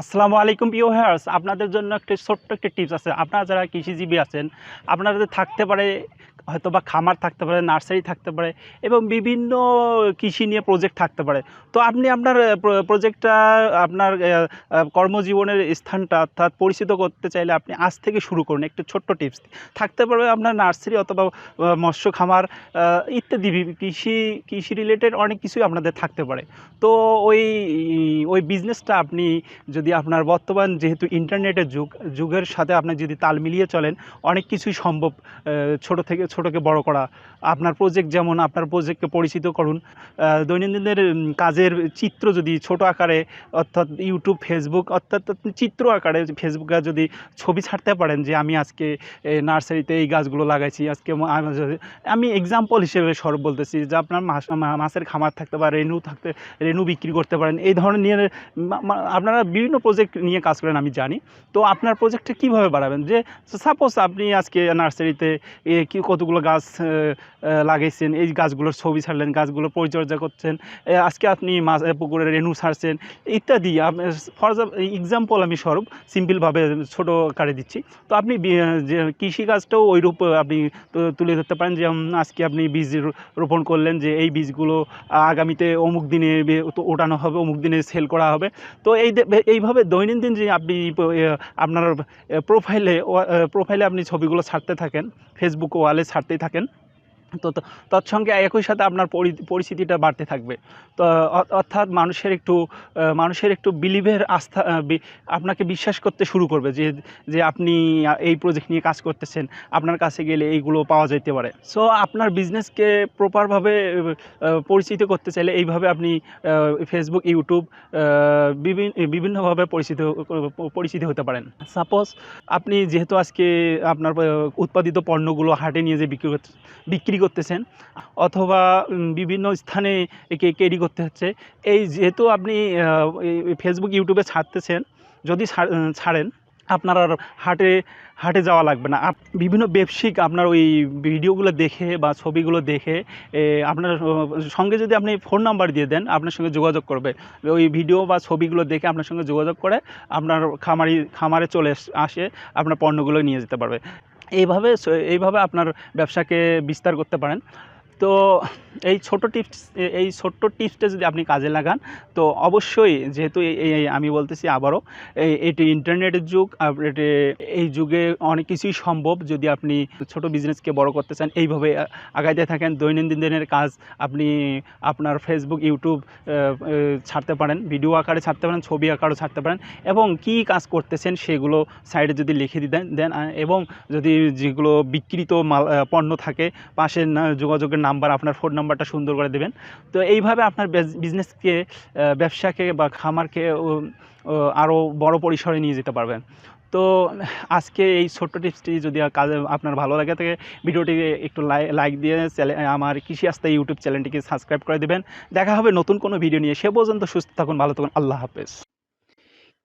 আসসালামু আলাইকুম প্রিয় হেয়ার্স আপনাদের জন্য একটা ছোট্ট একটা টিপস আছে। আপনারা যারা কৃষিজীবী আছেন আপনাদের থাকতে পারে হয়তো বা খামার থাকতে পারে, নার্সারি থাকতে পারে, এবং বিভিন্ন কৃষি নিয়ে প্রজেক্ট থাকতে পারে, তো আপনি আপনার প্রজেক্টটা আপনার কর্মজীবনের স্থানটা অর্থাৎ পরিচিত করতে চাইলে আপনি আজ থেকে শুরু করুন একটু ছোট্ট টিপস। থাকতে পারবে আপনার নার্সারি অথবা মৎস্য খামার ইত্যাদি, কৃষি কৃষি রিলেটেড অনেক কিছুই আপনাদের থাকতে পারে। তো ওই ওই বিজনেসটা আপনি যদি আপনার বর্তমান যেহেতু ইন্টারনেটের যুগ, যুগের সাথে আপনি যদি তাল মিলিয়ে চলেন, অনেক কিছুই সম্ভব ছোট থেকে, ছোটোকে বড় করা। আপনার প্রজেক্ট যেমন আপনার প্রজেক্টকে পরিচিত করুন দৈনন্দিনের কাজের চিত্র যদি ছোট আকারে, অর্থাৎ ইউটিউব ফেসবুক অর্থাৎ চিত্র আকারে ফেসবুকে যদি ছবি ছাড়তে পারেন যে আমি আজকে নার্সারিতে এই গাছগুলো লাগাইছি, আজকে আমি এক্সাম্পল হিসেবে সরব বলতেছি যে আপনার মাছের খামার থাকতে পারে রেনু থাকতে রেনু বিক্রি করতে পারেন, এই ধরনের আপনারা বিভিন্ন প্রজেক্ট নিয়ে কাজ করেন আমি জানি। তো আপনার প্রজেক্টটা কীভাবে বাড়াবেন? যে সাপোজ আপনি আজকে নার্সারিতে কি কতগুলো গাছ লাগাইছেন এই গাছগুলোর ছবি ছাড়লেন গাছগুলোর পরিচর্যা করছেন আজকে আপনি মাছ এ, পুকুরে রেনু ছাড়ছেন ইত্যাদি। ফর এক্সাম্পল আমি স্বরূপ সিম্পলভাবে ছোট আকারে দিচ্ছি। তো আপনি যে কৃষিকাজটাও ওইরূপ আপনি তুলে ধরতে পারেন। যে আজকে আপনি বীজ রোপণ করলেন যে এই বীজগুলো আগামীতে অমুক দিনে ওঠানো হবে অমুক দিনে সেল করা হবে। তো এই এইভাবে দৈনন্দিন যে আপনি আপনার প্রোফাইলে প্রোফাইলে আপনি ছবিগুলো ছাড়তে থাকেন ফেসবুক ওয়ালে ছাড়তেই থাকেন তো তৎসঙ্গে একই সাথে আপনার পরি- পরিচিতিটা বাড়তে থাকবে। তো অর্থাৎ মানুষের একটু মানুষের একটু বিলিভের আস্থা আপনাকে বিশ্বাস করতে শুরু করবে যে যে আপনি এই প্রজেক্ট নিয়ে কাজ করতেছেন, আপনার কাছে গেলে এইগুলো পাওয়া যেতে পারে। সো আপনার বিজনেসকে প্রপারভাবে পরিচিত করতে চাইলে এইভাবে আপনি ফেসবুক ইউটিউব বিভিন্ন বিভিন্নভাবে পরিচিত পরিচিত হতে পারেন। সাপোজ আপনি যেহেতু আজকে আপনার উৎপাদিত পণ্যগুলো হাটে নিয়ে যে বিক্রি বিক্রি করতেছেন, অথবা বিভিন্ন স্থানে একে ক্যারি করতে হচ্ছে। এই যেহেতু আপনি ফেসবুক ইউটিউবে ছাড়তেছেন, যদি ছাড়েন, আপনার আর হাটে হাটে যাওয়া লাগবে না। বিভিন্ন ব্যবসায়িক আপনার ওই ভিডিওগুলো দেখে বা ছবিগুলো দেখে আপনার সঙ্গে যদি আপনি ফোন নাম্বার দিয়ে দেন, আপনার সঙ্গে যোগাযোগ করবে। ওই ভিডিও বা ছবিগুলো দেখে আপনার সঙ্গে যোগাযোগ করে, আপনার খামারি, খামারে চলে আসে, আপনার পণ্যগুলো নিয়ে যেতে পারবে। এইভাবে এইভাবে আপনার ব্যবসাকে বিস্তার করতে পারেন। তো এই ছোট টিপস এই ছোট্ট টিপসটা যদি আপনি কাজে লাগান, তো অবশ্যই যেহেতু আমি বলতেছি আবারও এটি ইন্টারনেটের যুগ এই যুগে অনেক কিছুই সম্ভব যদি আপনি ছোট বিজনেসকে বড় করতে চান। এইভাবে আগাইতে থাকেন, দৈনন্দিন দিনের কাজ আপনি আপনার ফেসবুক ইউটিউব ছাড়তে পারেন ভিডিও আকারে ছাড়তে পারেন, ছবি আকারেও ছাড়তে পারেন, এবং কি কাজ করতেছেন সেগুলো সাইডে যদি লিখে দেন দেন এবং যদি যেগুলো বিক্রিত মাল পণ্য থাকে, পাশে যোগাযোগের নাম্বার, আপনার ফোন নাম্বারটা সুন্দর করে দেবেন। তো এইভাবে আপনার বিজনেসকে ব্যবসাকে বা খামারকে আরও বড় পরিসরে নিয়ে যেতে পারবেন। তো আজকে এই ছোট্ট টিপসটি যদি কাজে, আপনার ভালো লাগে থাকে ভিডিওটিকে একটু লাইক দিয়ে আমার কৃষি আস্থা ইউটিউব চ্যানেলটিকে সাবস্ক্রাইব করে দেবেন। দেখা হবে নতুন কোনো ভিডিও নিয়ে। সে পর্যন্ত সুস্থ থাকুন, ভালো থাকুন। আল্লাহ হাফেজ।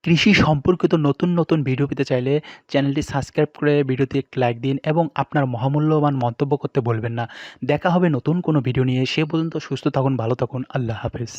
কৃষি সম্পর্কিত নতুন নতুন ভিডিও পেতে চাইলে চ্যানেলটি সাবস্ক্রাইব করে ভিডিওতে একটি লাইক দিন এবং আপনার মহামূল্যবান মন্তব্য করতে বলবেন না। দেখা হবে নতুন কোনো ভিডিও নিয়ে। সে পর্যন্ত সুস্থ থাকুন, ভালো থাকুন। আল্লাহ হাফেজ।